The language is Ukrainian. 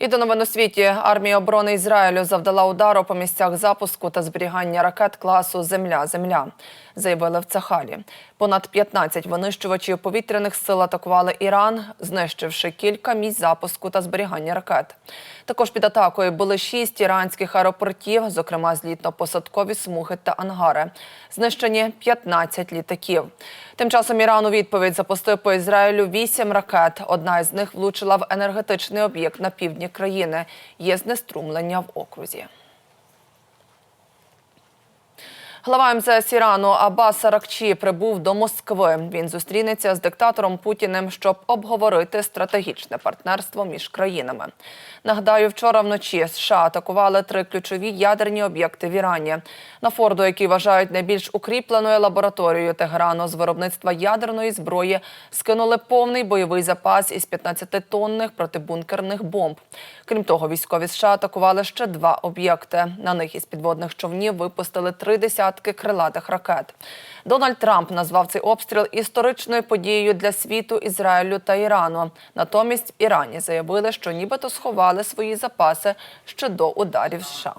І до новин у світі армія оборони Ізраїлю завдала удару по місцях запуску та зберігання ракет класу Земля-Земля, заявили в Цахалі. Понад 15 винищувачів повітряних сил атакували Іран, знищивши кілька місць запуску та зберігання ракет. Також під атакою були шість іранських аеропортів, зокрема злітно-посадкові смуги та ангари. Знищені 15 літаків. Тим часом Іран у відповідь запустив по Ізраїлю вісім ракет. Одна із них влучила в енергетичний об'єкт на півдні країни. Є знеструмлення в окрузі. Глава МЗС Ірану Аббас Аракчі прибув до Москви. Він зустрінеться з диктатором Путіним, щоб обговорити стратегічне партнерство між країнами. Нагадаю, вчора вночі США атакували три ключові ядерні об'єкти в Ірані. На Форду, який вважають найбільш укріпленою лабораторією Тегерану з виробництва ядерної зброї, скинули повний бойовий запас із 15-тонних протибункерних бомб. Крім того, військові США атакували ще два об'єкти. На них із підводних човнів випустили три десятки крилатих ракет. Дональд Трамп назвав цей обстріл історичною подією для світу, Ізраїлю та Ірану. Натомість Ірані заявили, що нібито сховали свої запаси ще до ударів США.